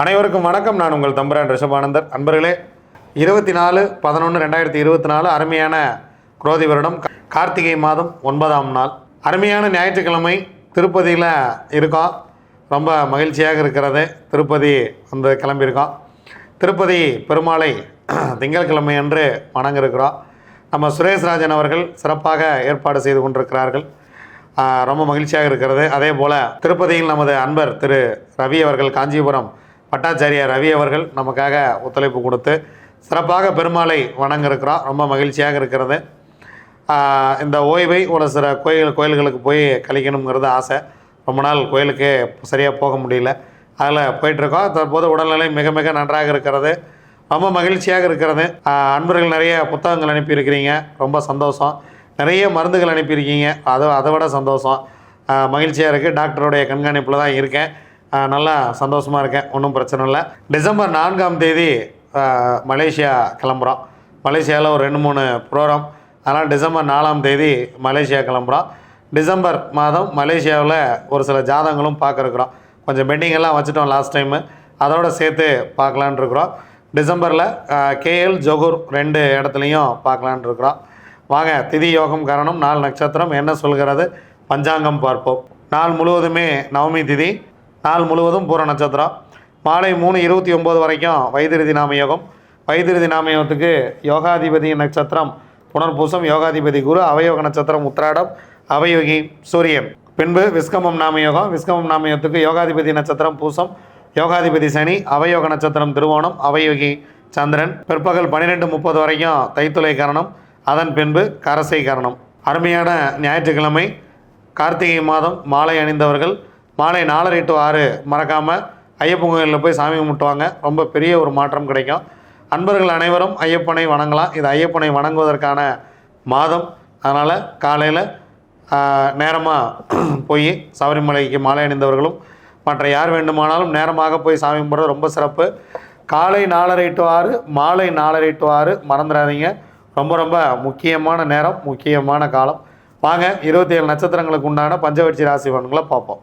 அனைவருக்கும் வணக்கம். நான் உங்கள் தம்பரான் ரிஷபானந்தர். அன்பர்களே இருபத்தி நாலு பதினொன்று ரெண்டாயிரத்தி இருபத்தி நாலு அருமையான குரோதி வருடம். கார்த்திகை மாதம் ஒன்பதாம் நாள். அருமையான ஞாயிற்றுக்கிழமை திருப்பதியில் இருக்கோம். ரொம்ப மகிழ்ச்சியாக இருக்கிறது. திருப்பதி வந்து கிளம்பியிருக்கோம். திருப்பதி பெருமாளை திங்கட்கிழமை அன்று வணங்க இருக்கிறோம் நம்ம சுரேஷ் ராஜன் அவர்கள் சிறப்பாக ஏற்பாடு செய்து கொண்டிருக்கிறார்கள். ரொம்ப மகிழ்ச்சியாக இருக்கிறது. அதே போல் திருப்பதியில் நமது அன்பர் திரு ரவி அவர்கள் காஞ்சிபுரம் பட்டாச்சாரியார் ரவி அவர்கள் நமக்காக ஒத்துழைப்பு கொடுத்து சிறப்பாக பெருமாளை வணங்க இருக்கிறோம் ரொம்ப மகிழ்ச்சியாக இருக்கிறது. இந்த ஓய்வை ஒரு சில கோயில் கோயில்களுக்கு போய் கழிக்கணுங்கிறது ஆசை. ரொம்ப நாள் கோயிலுக்கு சரியாக போக முடியல. அதில் போயிட்டுருக்கோம். தற்போது உடல்நிலை மிக மிக நன்றாக இருக்கிறது. ரொம்ப மகிழ்ச்சியாக இருக்கிறது. அன்பர்கள் நிறைய புத்தகங்கள் அனுப்பியிருக்கிறீங்க. ரொம்ப சந்தோஷம். நிறைய மருந்துகள் அனுப்பியிருக்கீங்க. அது அதை விட சந்தோஷம். மகிழ்ச்சியாக இருக்குது டாக்டருடைய கண்காணிப்பில் தான் இருக்கேன். நல்லா சந்தோஷமாக இருக்கேன். ஒன்றும் பிரச்சனை இல்லை. டிசம்பர் நான்காம் தேதி மலேசியா கிளம்புறோம். மலேசியாவில் ஒரு ரெண்டு மூணு ப்ரோக்ராம் அதனால் டிசம்பர் நாலாம் தேதி மலேசியா கிளம்புறோம். டிசம்பர் மாதம் மலேசியாவில் ஒரு சில ஜாதகங்களும் பார்க்குறக்குறோம் கொஞ்சம் பெண்டிங்கெல்லாம் வச்சுட்டோம் லாஸ்ட் டைமு அதோட சேர்த்து பார்க்கலான் இருக்கிறோம். டிசம்பரில் கேஎல் ஜொகூர் ரெண்டு இடத்துலையும் பார்க்கலான் இருக்கிறோம். வாங்க திதி யோகம் காரணம் நாலு நட்சத்திரம் என்ன சொல்கிறது? பஞ்சாங்கம் பார்ப்போம். நாள் முழுவதுமே நவமி திதி. நாள் முழுவதும் பூர நட்சத்திரம். மாலை மூணு இருபத்தி ஒம்பது வரைக்கும் வைத்திருதி நாம யோகம். வைத்திருதி நாம யோகத்துக்கு யோகாதிபதி நட்சத்திரம் புனர்பூசம் யோகாதிபதி குரு அவயோக நட்சத்திரம் உத்திராடம் அவயோகி சூரியன். பின்பு விஸ்கமம் நாமயோகம் விஸ்கமம் நாமயோகத்துக்கு யோகாதிபதி நட்சத்திரம் பூசம். யோகாதிபதி சனி அவயோக நட்சத்திரம் திருவோணம் அவயோகி சந்திரன். பிற்பகல் பன்னிரெண்டு முப்பது வரைக்கும் தைத்துளை கரணம். அதன் பின்பு கரசை கரணம். அருமையான ஞாயிற்றுக்கிழமை கார்த்திகை மாதம் மாலை அணிந்தவர்கள் மாலை நாலரை டு ஆறு. மறக்காமல் ஐயப்பன் கோயிலில் போய் சாமி கும்பிட்டுவாங்க ரொம்ப பெரிய ஒரு மாற்றம் கிடைக்கும். அன்பர்கள் அனைவரும் ஐயப்பனை வணங்கலாம். இது ஐயப்பனை வணங்குவதற்கான மாதம். அதனால் காலையில் நேரமாக போய் சபரிமலைக்கு மாலை அணிந்தவர்களும் மற்ற யார் வேண்டுமானாலும் நேரமாக போய் சாமி கும்பிட்றது ரொம்ப சிறப்பு. காலை நாலரை டு ஆறு மாலை நாலரை டு ஆறு. மறந்துடாதீங்க. ரொம்ப ரொம்ப முக்கியமான நேரம் முக்கியமான காலம். வாங்க இருபத்தி ஏழு நட்சத்திரங்களுக்கு உண்டான பஞ்சவட்சி ராசி பலன்களை பார்ப்போம்.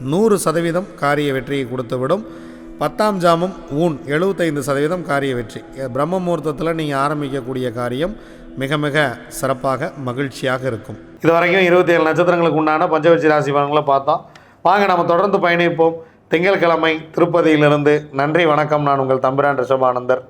நூறு சதவீதம் காரிய வெற்றியை கொடுத்துவிடும். பத்தாம் ஜாமம் ஊன் எழுபத்தைந்து சதவீதம் காரிய வெற்றி. பிரம்ம முகூர்த்தத்தில் நீங்கள் ஆரம்பிக்கக்கூடிய காரியம் மிக மிக சிறப்பாக மகிழ்ச்சியாக இருக்கும். இது வரைக்கும் இருபத்தி ஏழு நட்சத்திரங்களுக்கு உண்டான பஞ்சவட்சி ராசி பலன்களை பார்த்தோம். வாங்க நம்ம தொடர்ந்து பயணிப்போம். திங்கட்கிழமை திருப்பதியிலிருந்து நன்றி வணக்கம். நான் உங்கள் தம்பிரான் ரிஷபானந்தர்.